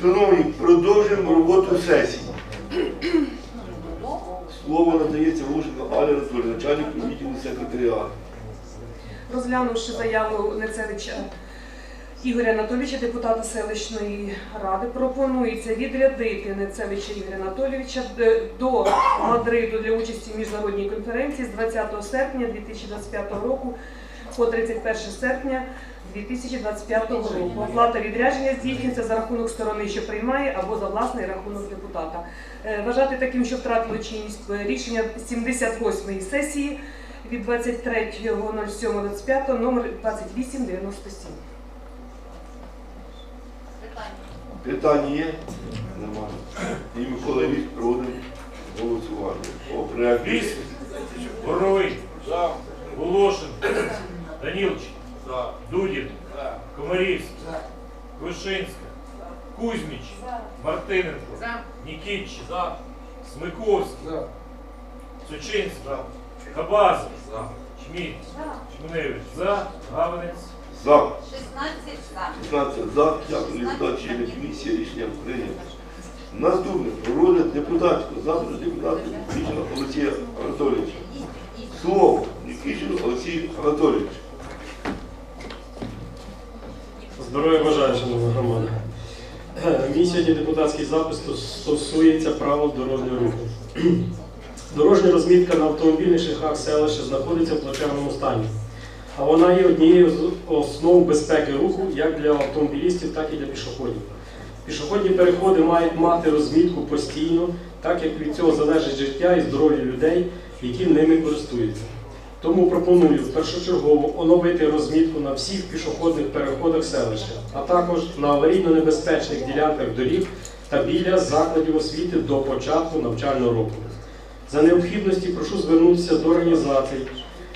Шановні, продовжуємо роботу сесії. Слово надається Луженко Алі Анатолій, начальник відділу секретаріату. Розглянувши заяву Нецевича Ігоря Анатолійовича, депутата селищної ради, пропонується відрядити Нецевича Ігоря Анатолійовича до Мадриду для участі в міжнародній конференції з 20 серпня 2025 року по 31 серпня 2025 року. Оплата відрядження здійснюється за рахунок сторони, що приймає, або за власний рахунок депутата. Е, Вважати таким, що втратило чинність е, рішення 78-ї сесії від 23.07.25 номер 2897. Питання є? Немає. І Микола Вік проводимо голосування. По проекту. Ліс, Боровий, Волошин, Данілч, Дудін, Комарівський, Вишинська, Кузьміч, Мартиненко, Нікітч, Смиковський, Сучинський, Хабазов, Чміт, Чмуневич, За, Гаванець, За. 16 за. 16 за. Дякую, члени комісії. Рішення прийнято. Наступне. Розгляд депутатського запиту депутата Нікішина Олексія Анатолійовича. Слово Нікішину Олексій Анатолійович. Здоров'я бажаю, шановна громада. Мій сьогодні депутатський запис стосується правил дорожнього руху. Дорожня розмітка на автомобільних шляхах селища знаходиться в плачевному стані. А вона є однією з основ безпеки руху як для автомобілістів, так і для пішоходів. Пішохідні переходи мають мати розмітку постійно, так як від цього залежить життя і здоров'я людей, які ними користуються. Тому пропоную першочергово оновити розмітку на всіх пішохідних переходах селища, а також на аварійно-небезпечних ділянках доріг та біля закладів освіти до початку навчального року. За необхідності прошу звернутися до організацій,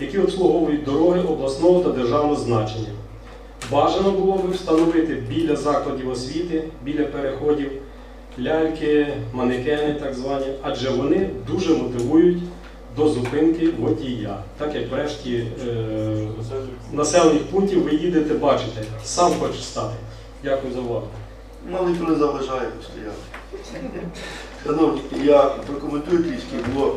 які обслуговують дороги обласного та державного значення. Бажано було би встановити біля закладів освіти, біля переходів ляльки, манекени так звані, адже вони дуже мотивують до зупинки водія. Так як врешті е, населених пунктів ви їдете, бачите, сам хочеш стати. Дякую за увагу. Мало ніхто не заважає постояти. Шановні, я прокоментую трішки, було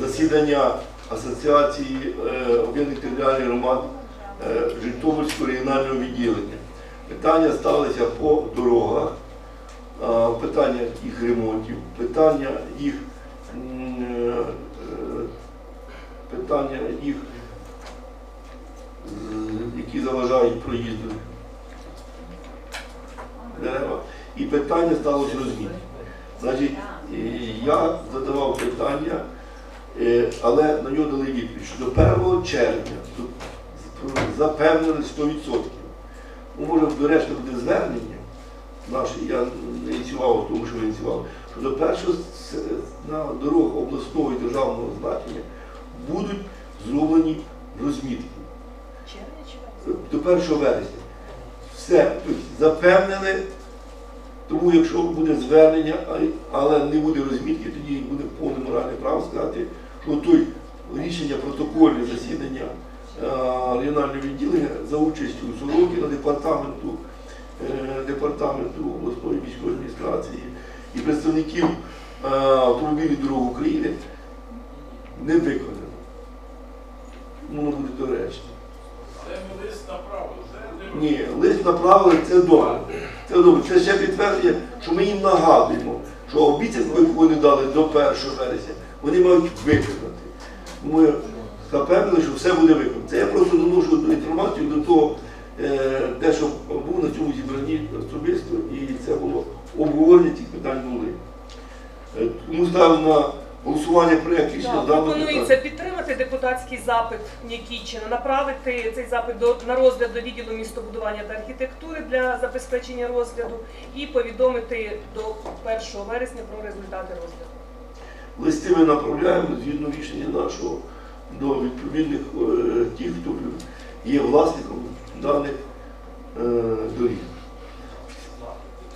засідання Асоціації е, об'єднаних територіальних громад е, Житомирського регіонального відділення. Питання сталися по дорогах, а, питання їх ремонтів, питання їх, м, е, е, питання їх, які заважають проїзду дерева. І питання сталося розмітки. Значить, е, я задавав питання, е, але на нього дали відповідь, що до 1 червня запевнили 100%. Ну, може, до решти буде звернення наше, я не ініціював, тому що ви ініціювали, що до першого на дорогах обласного і державного значення будуть зроблені розмітки. До 1 вересня. Все, тобто запевнили, тому якщо буде звернення, але не буде розмітки, тоді буде повне моральне право сказати, що той рішення протокольне засідання е, регіонального відділення за участю Сорокіна, департаменту, е, департаменту обласної військової адміністрації і представників е, автомобільних дорог України не виконано. Ну, Воно буде доречно. Ні, лист направили, це добре. Це добре. Це ще підтвердження, що ми їм нагадуємо, що обіцянку, яку вони дали до 1 вересня, вони мають виконати. Ми запевнили, що все буде виконано. Це я просто доношу до інформацію до того, е, те, що був на цьому зібранні особисто, і це було обговорення тих питань були. Е, Тому ставлю на голосування проєкт рішення Так, даного Пропонується підтримати депутатський запит Нікітчина, направити цей запит до, на розгляд до відділу містобудування та архітектури для забезпечення розгляду і повідомити до 1 вересня про результати розгляду. Листи ми направляємо згідно рішення нашого до відповідних е, тих, хто є власником даних е, доріг.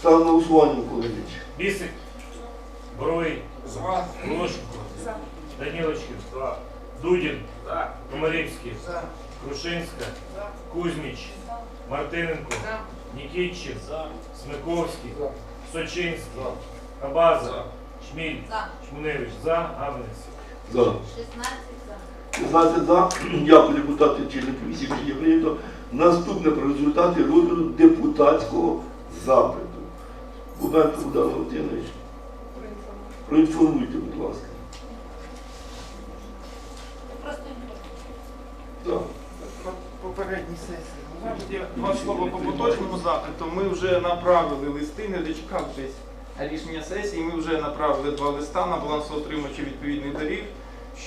Став на голосування Миколаївич. Бісик, Боровий, Волошин, За. Данілочків, Дудін, Комарівський, Крушинська, Кузьміч, Мартиненко, Нікітчин, Смиковський, Сочинський, Абаза, Шміль, За. Шмуневич, за, Гавнець. За. 16 за. 16 за. Дякую, депутати члени комісії. Прийнято. Наступне про результати розгляду депутатського запиту. Бубенко Богдан Валентинович, проінформуйте, будь ласка. Так. попередній сесії. Мабуть, Два слова по поточному запиту. Ми вже направили листи, не дочекавшись рішення сесії. Ми вже направили два листа на балансоотримувачі відповідних доріг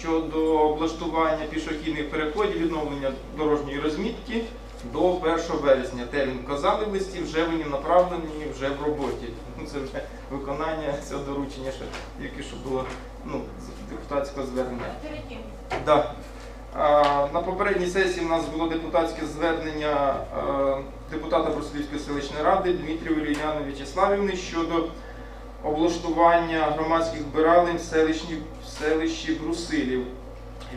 щодо облаштування пішохідних переходів, відновлення дорожньої розмітки до 1 вересня. Термін вказали в листі, вже вони направлені, вже в роботі. Ну, Це вже виконання цього доручення, що тільки що було ну, депутатського звернення. Да. На попередній сесії у нас було депутатське звернення депутата Брусилівської селищної ради Дмитрія Ільяна В'ячеславівни щодо облаштування громадських збиралень в селищі, в селищі Брусилів.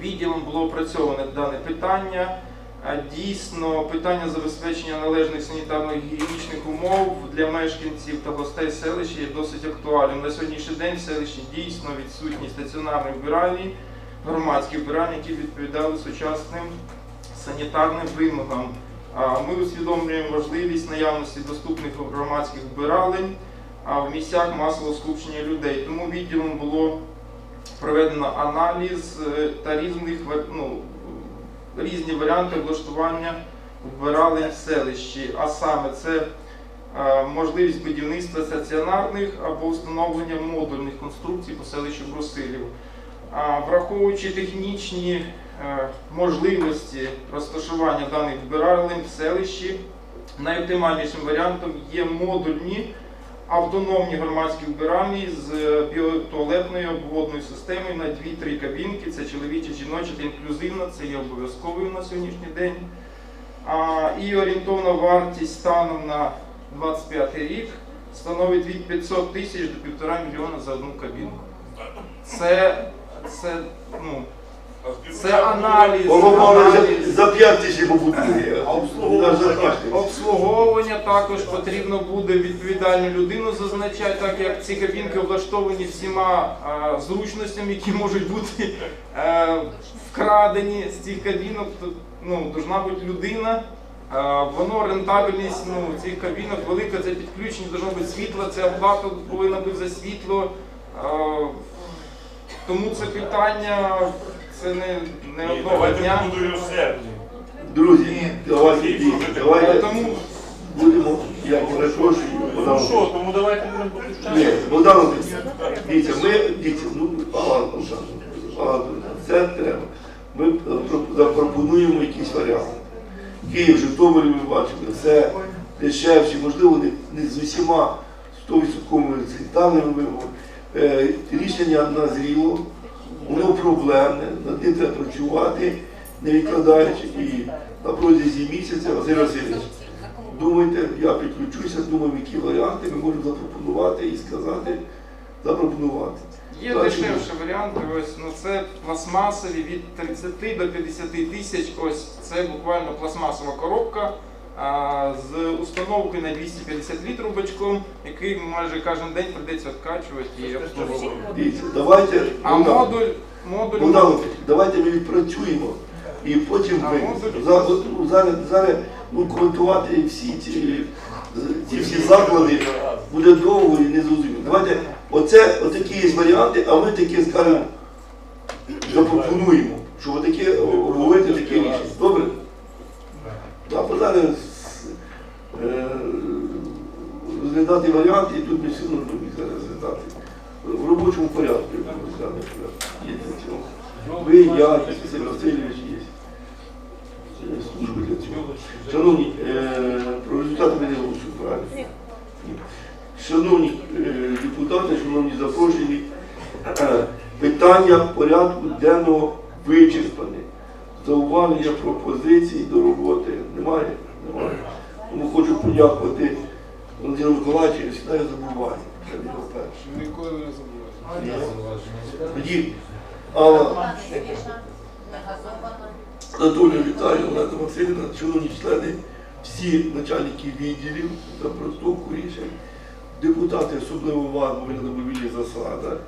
Відділом було опрацьоване дане питання. Дійсно, питання забезпечення належних санітарно-гігієнічних умов для мешканців та гостей селища є досить актуальним. На сьогоднішній день в селищі дійсно відсутні стаціонарні вбиральні, громадські вбиральні, які відповідали сучасним санітарним вимогам. Ми усвідомлюємо важливість наявності доступних громадських вбиралень в місцях масового скупчення людей. Тому відділом було проведено аналіз е, та різних ну, різні варіанти облаштування вбиралень в селищі. А саме це е, можливість будівництва стаціонарних або встановлення модульних конструкцій по селищу Брусилів. Враховуючи технічні е, можливості розташування даних вбиралень в селищі, найоптимальнішим варіантом є модульні автономні громадські вбиральні з е, біотуалетною обводною системою на 2-3 кабінки. Це чоловіча, жіноча та інклюзивна, це є обов'язковою на сьогоднішній день. А, і орієнтовна вартість станом на 25 рік становить від 500 тисяч до 1,5 мільйона за одну кабінку. Це, це, ну, це аналіз. Аналіз. за, за 5 тисяч побудує. Обслуговування також потрібно буде відповідальну людину зазначати, так як ці кабінки облаштовані всіма е, зручностями, які можуть бути е, вкрадені з цих кабінок. То, ну, должна бути людина. Е, воно рентабельність ну, цих кабінок велика, це підключення, должно бути світло, це оплата повинна бути за світло. Тому це питання, це не, не одного Давайте дня. будую в серпні. Друзі, давайте, Е, давайте Тому будемо, я перепрошую, Богдан Ну що, тому давайте будемо Ні, підключати. Богдан Володимирович, дивіться, ми, дивіться, ну, Алла Олександровна, це треба. Ми е, про- запропонуємо якийсь варіант. Київ, Житомир, ми бачили, все дешевше, можливо, не, не з усіма 100% санітарними вимогами. Е, рішення назріло, воно проблемне, над ним треба працювати, не відкладаючи. І на протязі місяця, Василь Васильович, Думайте, я підключуся, думаю, які варіанти ми можемо запропонувати і сказати, запропонувати. Є Так, дешевші варіанти, ось ну це пластмасові від 30 до 50 тисяч. Ось це буквально пластмасова коробка з установкою на 250 літрів бачком, який майже кожен день прийдеться відкачувати і обслуговувати. Дивіться, давайте, А Богдан, модуль, модуль Богдан давайте ми відпрацюємо і потім А ви. модуль? За- от, ну, Зараз, зараз ну, коментувати всі ці, ці всі заклади буде довго і не зрозуміло. Давайте, оце, отакі є варіанти, а ми такі скажемо, запропонуємо, що отакі обговорити такі рішення. Добре? Так, бо зараз е, розглядати варіанти, і тут все одно будемо їх розглядати. В робочому порядку. Є для цього. Ви, я, Василь Васильович є. Служби для цього. Шановні, е, про результати ми не голосуємо, правильно? Ні. Шановні е, депутати, шановні запрошені, е, питання порядку денного вичерпане. Зауваження пропозицій до роботи немає? Немає. Тому хочу подякувати Володимиру Миколаївичу, я завжди забуваю. Це його перше. Ніколи не забуваєш. Тоді Алла. Анатолію вітаю, Олена Васильівна, шановні члени, всі начальники відділів за простовку рішень, депутати особливо увагу на добровільних засадах,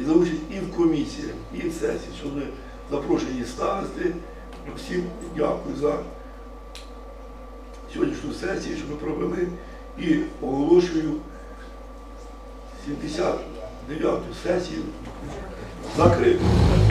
і за участь і в комісіях, і в сесії, що вони запрошені старости. Всім дякую за сьогоднішню сесію, що ми провели, і оголошую 79-ту сесію закритою.